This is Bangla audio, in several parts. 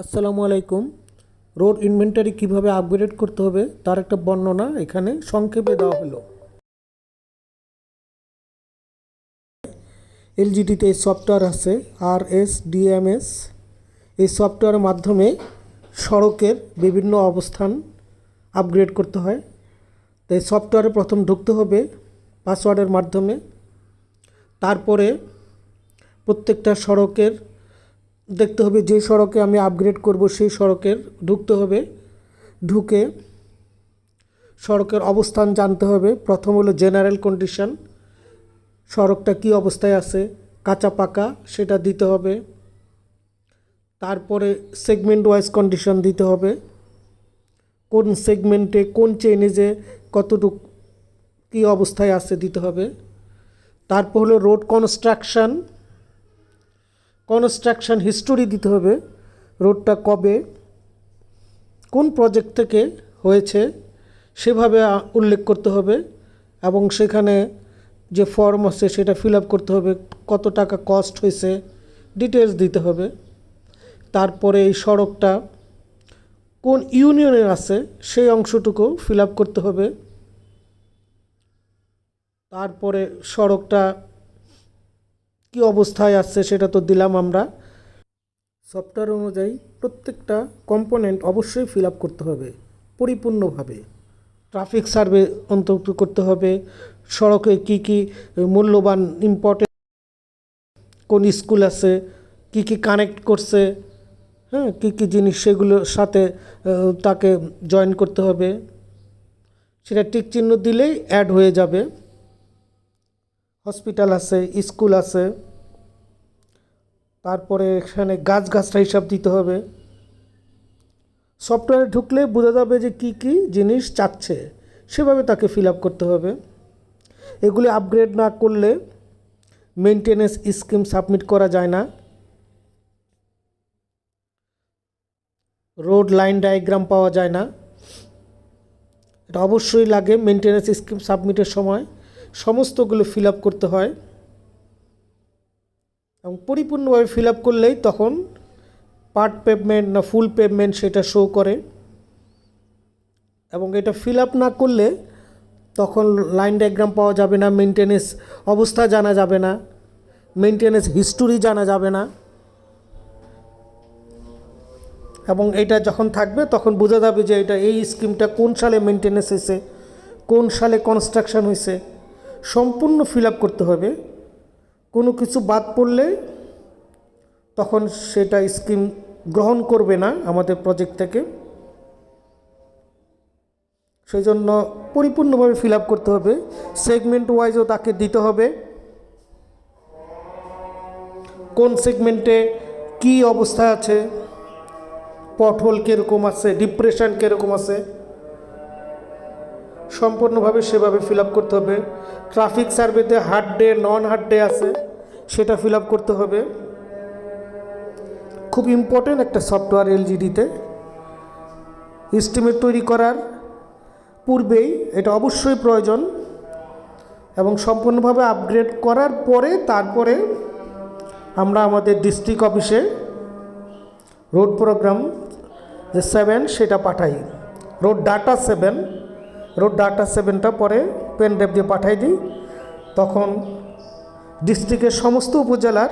আসসালামু আলাইকুম। রোড ইনভেন্টারি কীভাবে আপগ্রেড করতে হবে তার একটা বর্ণনা এখানে সংক্ষেপে দেওয়া হলো। এলজিডিতে সফটওয়্যার আছে আর এস ডিএমএস এই সফটওয়্যারের মাধ্যমে সড়কের বিভিন্ন অবস্থান আপগ্রেড করতে হয়। তো এই সফটওয়্যারে প্রথম ঢুকতে হবে পাসওয়ার্ডের মাধ্যমে। তারপরে প্রত্যেকটা সড়কের দেখতে হবে যে সড়কে আমি আপগ্রেড করব, সেই সড়কের ঢুকতে হবে। ঢুকে সড়কের অবস্থান জানতে হবে। প্রথম হলো জেনারেল কন্ডিশন সড়কটা কি অবস্থায় আছে, কাঁচা পাকা, সেটা দিতে হবে। তারপরে সেগমেন্ট ওয়াইজ কন্ডিশন দিতে হবে। কোন সেগমেন্টে কোন চেনে যে কতটুক কী অবস্থায় আছে দিতে হবে। তারপর হলো রোড কনস্ট্রাকশন কনস্ট্রাকশন হিস্টোরি দিতে হবে রোডটা কবে, কোন প্রজেক্ট থেকে হয়েছে সেভাবে উল্লেখ করতে হবে এবং সেখানে যে ফর্ম আছে সেটা ফিল আপ করতে হবে, কত টাকা কস্ট হয়েছে ডিটেলস দিতে হবে। তারপরে এই সড়কটা কোন ইউনিয়নের আছে সেই অংশটুকু ফিল আপ করতে হবে। তারপরে সড়কটা কি অবস্থায় আসছে সেটা তো দিলাম আমরা। সফটওয়্যার অনুযায়ী প্রত্যেকটা কম্পোনেন্ট অবশ্যই ফিল আপ করতে হবে, পরিপূর্ণভাবে। ট্রাফিক সার্ভে অন্তর্ভুক্ত করতে হবে, সড়কে কি কি মূল্যবান ইম্পর্টেন্ট কোন স্কুল আছে, কি কি কানেক্ট করছে হ্যাঁ কী কী জিনিস সেগুলোর সাথে তাকে জয়েন করতে হবে। সেটা টিক চিহ্ন দিলেই অ্যাড হয়ে যাবে। হসপিটাল আছে, স্কুল আছে। তারপরে এখানে গাছ গাছরা হিসাব দিতে হবে। সফটওয়্যারে ঢুকলে বোঝা যাবে যে কি কি জিনিস চাচ্ছে। সেভাবে তাকে ফিল আপ করতে হবে। এগুলি আপগ্রেড না করলে মেনটেনেন্স স্কিম সাবমিট করা যায় না। রোড লাইন ডায়াগ্রাম পাওয়া যায় না। এটা অবশ্যই লাগে মেনটেনেন্স স্কিম সাবমিটের সময়। সমস্তগুলো ফিল আপ করতে হয়। এবং পরিপূর্ণভাবে ফিল আপ করলেই তখন পার্ট পেমেন্ট না ফুল পেমেন্ট সেটা শো করে। এবং এটা ফিল আপ না করলে তখন লাইন ডায়াগ্রাম পাওয়া যাবে না মেনটেনেন্স অবস্থা জানা যাবে না মেনটেনেন্স হিস্টোরি জানা যাবে না। এবং এটা যখন থাকবে তখন বোঝা যাবে যে এটা এই স্কিমটা কোন সালে মেনটেনেন্স হয়েছে কোন সালে কনস্ট্রাকশন হয়েছে সম্পূর্ণ ফিল আপ করতে হবে। কোনো কিছু বাদ পড়লে তখন সেটা স্কিম গ্রহণ করবে না আমাদের প্রজেক্ট থেকে। সেই জন্য পরিপূর্ণভাবে ফিল আপ করতে হবে। সেগমেন্ট ওয়াইজও তাকে দিতে হবে। কোন সেগমেন্টে কি অবস্থা আছে? পটহোল কীরকম আছে? ডিপ্রেশন কীরকম আছে? সম্পূর্ণভাবে সেভাবে ফিল আপ করতে হবে। Traffic সার্ভেতে hard day, non hard day আছে, সেটা ফিল আপ করতে হবে। খুব ইম্পর্টেন্ট একটা সফটওয়্যার এলজিডিতে এস্টিমেট তৈরি করার পূর্বেই এটা অবশ্যই প্রয়োজন এবং সম্পূর্ণভাবে আপগ্রেড করার পরে তারপরে আমরা আমাদের ডিস্ট্রিক্ট অফিসে রোড প্রোগ্রাম যে সেভেন সেটা পাঠাই। Road data seven road data সেভেনটা পরে পেন ড্রাইভ দিয়ে পাঠাই দিই। তখন ডিস্ট্রিক্টের সমস্ত উপজেলার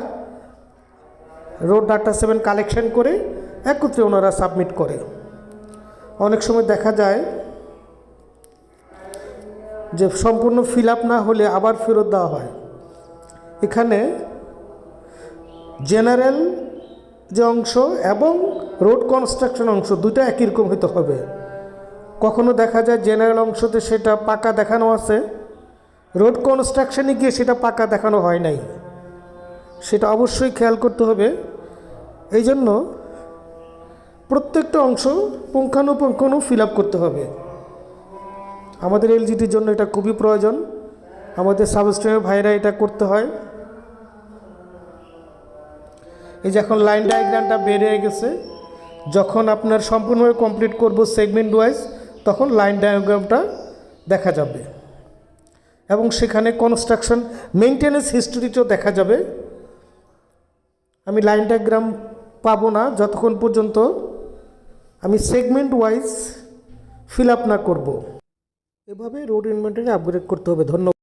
রোড ডাটা সেভেন কালেকশন করে একত্রে ওনারা সাবমিট করে। অনেক সময় দেখা যায় যে সম্পূর্ণ ফিল আপ না হলে আবার ফেরত দেওয়া হয়। এখানে জেনারেল যে অংশ এবং রোড কনস্ট্রাকশন অংশ দুটা একই রকম হতে হবে। কখনো দেখা যায় জেনারেল অংশতে সেটা পাকা দেখানো আছে? রোড কনস্ট্রাকশনে গিয়ে সেটা পাকা দেখানো হয় নাই। সেটা অবশ্যই খেয়াল করতে হবে। এই জন্য প্রত্যেকটা অংশ পুঙ্খানুপুঙ্খানু ফিল আপ করতে হবে। আমাদের এলজিটির জন্য এটা খুবই প্রয়োজন। আমাদের সাবস্টেনের ভাইরা এটা করতে হয়। এই যে এখন লাইন ডায়াগ্রামটা বেড়ে গেছে। যখন আপনার সম্পূর্ণভাবে কমপ্লিট করব সেগমেন্ট ওয়াইজ তখন লাইন ডায়াগ্রামটা দেখা যাবে। এবং সেখানে কনস্ট্রাকশন মেনটেনেন্স হিস্টোরিটাও দেখা যাবে। আমি লাইন ডায়াগ্রাম পাবো না, যতক্ষণ পর্যন্ত আমি সেগমেন্ট ওয়াইজ ফিল আপ না করব। এভাবে রোড ইনভেন্টারি আপগ্রেড করতে হবে। ধন্যবাদ।